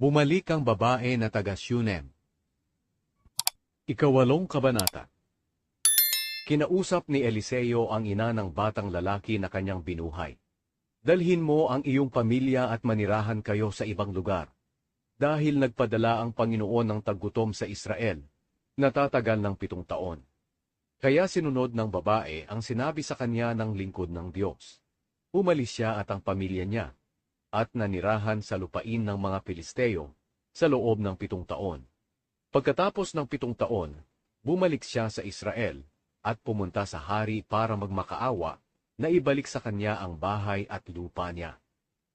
Bumalik ang babae na taga Shunem. Ikawalong kabanata. Kinausap ni Eliseo ang ina ng batang lalaki na kanyang binuhay. Dalhin mo ang iyong pamilya at manirahan kayo sa ibang lugar. Dahil nagpadala ang Panginoon ng taggutom sa Israel, natatagal ng pitong taon. Kaya sinunod ng babae ang sinabi sa kanya ng lingkod ng Diyos. Umalis siya at ang pamilya niya, at nanirahan sa lupain ng mga Pilisteo sa loob ng pitong taon. Pagkatapos ng pitong taon, bumalik siya sa Israel at pumunta sa hari para magmakaawa na ibalik sa kanya ang bahay at lupa niya.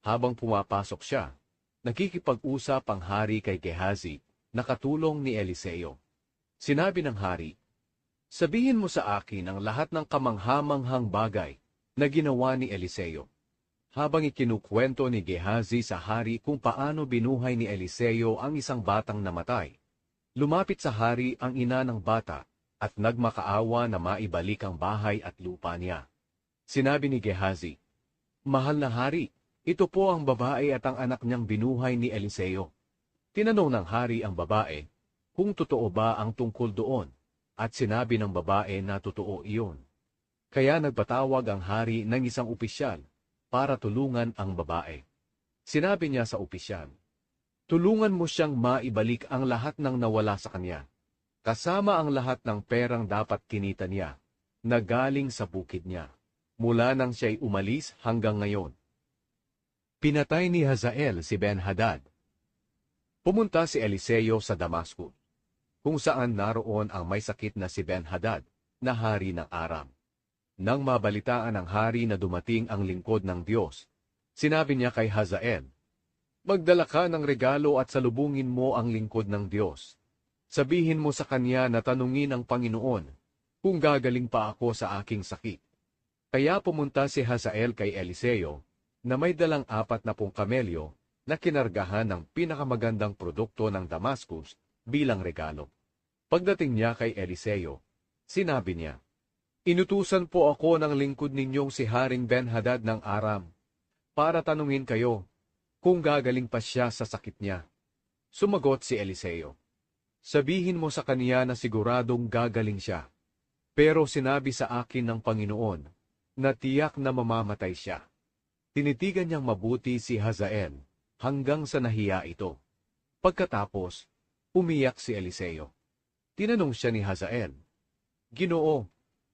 Habang pumapasok siya, nakikipag-usap ang hari kay Gehazi na katulong ni Eliseo. Sinabi ng hari, Sabihin mo sa akin ang lahat ng kamanghamanghang bagay na ginawa ni Eliseo. Habang ikinukwento ni Gehazi sa hari kung paano binuhay ni Eliseo ang isang batang namatay, lumapit sa hari ang ina ng bata at nagmakaawa na maibalik ang bahay at lupa niya. Sinabi ni Gehazi, Mahal na hari, ito po ang babae at ang anak niyang binuhay ni Eliseo. Tinanong ng hari ang babae kung totoo ba ang tungkol doon at sinabi ng babae na totoo iyon. Kaya nagpatawag ang hari ng isang opisyal para tulungan ang babae. Sinabi niya sa opisyal, Tulungan mo siyang maibalik ang lahat ng nawala sa kanya, kasama ang lahat ng perang dapat kinita niya, na galing sa bukid niya, mula nang siya'y umalis hanggang ngayon. Pinatay ni Hazael si Ben-Hadad. Pumunta si Eliseo sa Damasco, kung saan naroon ang may sakit na si Ben-Hadad, na hari ng Aram. Nang mabalitaan ng hari na dumating ang lingkod ng Diyos, sinabi niya kay Hazael, Magdala ka ng regalo at salubungin mo ang lingkod ng Diyos. Sabihin mo sa kanya na tanungin ang Panginoon kung gagaling pa ako sa aking sakit. Kaya pumunta si Hazael kay Eliseo na may dalang apat na pong kamelyo na kinargahan ng pinakamagandang produkto ng Damascus bilang regalo. Pagdating niya kay Eliseo, sinabi niya, Inutusan po ako ng lingkod ninyong si Haring Ben-Hadad ng Aram para tanungin kayo kung gagaling pa siya sa sakit niya. Sumagot si Eliseo, Sabihin mo sa kaniya na siguradong gagaling siya. Pero sinabi sa akin ng Panginoon na tiyak na mamamatay siya. Tinitigan niyang mabuti si Hazael hanggang sa nahiya ito. Pagkatapos, umiyak si Eliseo. Tinanong siya ni Hazael, Ginoo,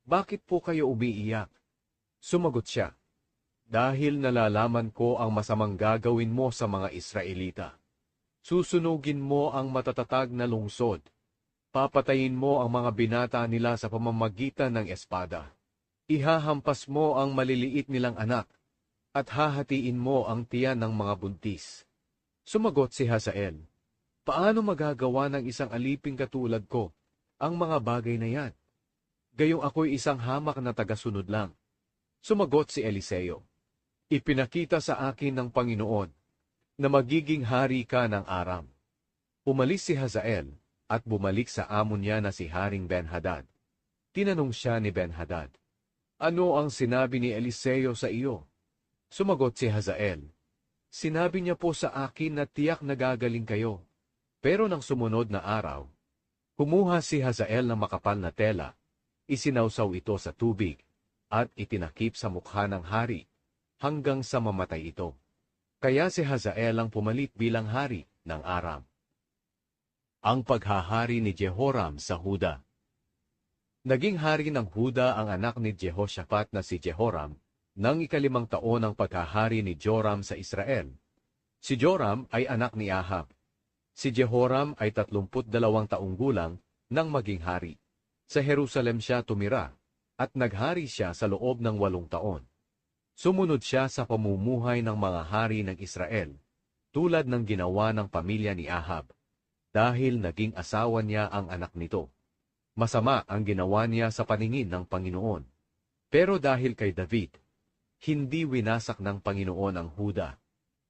bakit po kayo umiiyak? Sumagot siya, Dahil nalalaman ko ang masamang gagawin mo sa mga Israelita. Susunugin mo ang matatatag na lungsod. Papatayin mo ang mga binata nila sa pamamagitan ng espada. Ihahampas mo ang maliliit nilang anak, at hahatiin mo ang tiyan ng mga buntis. Sumagot si Hazael, Paano magagawa ng isang aliping katulad ko ang mga bagay na yan? Gayong ako'y isang hamak na tagasunod lang. Sumagot si Eliseo, Ipinakita sa akin ng Panginoon na magiging hari ka ng Aram. Umalis si Hazael at bumalik sa amo niya na si Haring Ben-Hadad. Tinanong siya ni Ben-Hadad, Ano ang sinabi ni Eliseo sa iyo? Sumagot si Hazael, Sinabi niya po sa akin na tiyak nagagaling kayo. Pero nang sumunod na araw, kumuha si Hazael ng makapal na tela, isinawsaw ito sa tubig, at itinakip sa mukha ng hari, hanggang sa mamatay ito. Kaya si Hazael ang pumalit bilang hari ng Aram. Ang paghahari ni Jehoram sa Huda Naging hari ng Huda ang anak ni Jehoshaphat na si Jehoram, nang ikalimang taon ng paghahari ni Joram sa Israel. Si Joram ay anak ni Ahab. Si Jehoram ay tatlumput dalawang taong gulang nang maging hari. Sa Jerusalem siya tumira, at naghari siya sa loob ng walong taon. Sumunod siya sa pamumuhay ng mga hari ng Israel, tulad ng ginawa ng pamilya ni Ahab, dahil naging asawa niya ang anak nito. Masama ang ginawa niya sa paningin ng Panginoon. Pero dahil kay David, hindi winasak ng Panginoon ang Huda,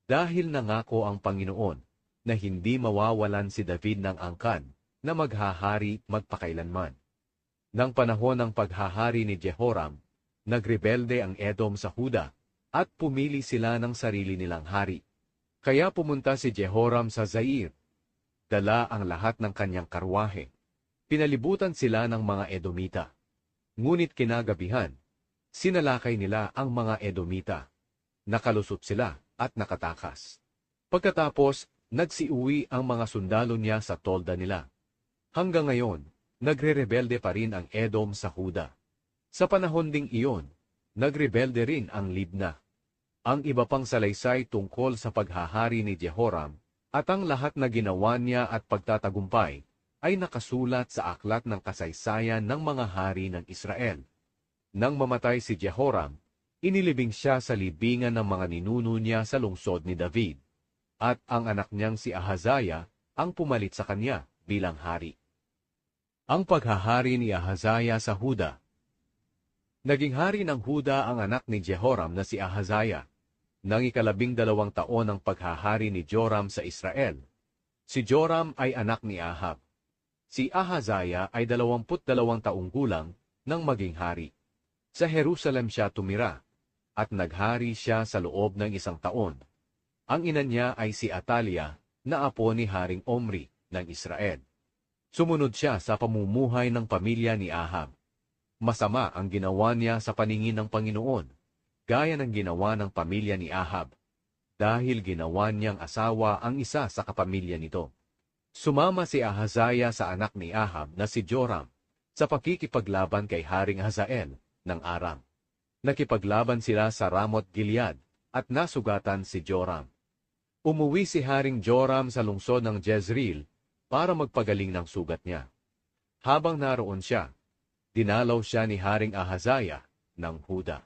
dahil nangako ang Panginoon na hindi mawawalan si David ng angkan na maghahari magpakailanman. Nang panahon ng paghahari ni Jehoram, nagrebelde ang Edom sa Huda at pumili sila ng sarili nilang hari. Kaya pumunta si Jehoram sa Zair. Dala ang lahat ng kanyang karwahe. Pinalibutan sila ng mga Edomita. Ngunit kinagabihan, sinalakay nila ang mga Edomita. Nakalusot sila at nakatakas. Pagkatapos, nagsiuwi ang mga sundalo niya sa tolda nila. Hanggang ngayon, nagre-rebelde pa rin ang Edom sa Huda. Sa panahon ding iyon, nagrebelde rin ang Libna. Ang iba pang salaysay tungkol sa paghahari ni Jehoram at ang lahat na ginawa niya at pagtatagumpay ay nakasulat sa aklat ng kasaysayan ng mga hari ng Israel. Nang mamatay si Jehoram, inilibing siya sa libingan ng mga ninuno niya sa lungsod ni David, at ang anak niyang si Ahazaya ang pumalit sa kanya bilang hari. Ang paghahari ni Ahazaya sa Huda Naging hari ng Huda ang anak ni Jehoram na si Ahazaya. Nang ikalabing dalawang taon ng paghahari ni Joram sa Israel. Si Joram ay anak ni Ahab. Si Ahazaya ay dalawamput dalawang taong gulang nang maging hari. Sa Jerusalem siya tumira, at naghari siya sa loob ng isang taon. Ang ina niya ay si Atalia, na apo ni Haring Omri ng Israel. Sumunod siya sa pamumuhay ng pamilya ni Ahab. Masama ang ginawa niya sa paningin ng Panginoon, gaya ng ginawa ng pamilya ni Ahab, dahil ginawa niyang asawa ang isa sa kapamilya nito. Sumama si Ahazaya sa anak ni Ahab na si Joram sa pakikipaglaban kay Haring Hazael ng Aram. Nakipaglaban sila sa Ramot Gilead at nasugatan si Joram. Umuwi si Haring Joram sa lungsod ng Jezreel para magpagaling ng sugat niya. Habang naroon siya, dinalaw siya ni Haring Ahazaya ng Huda.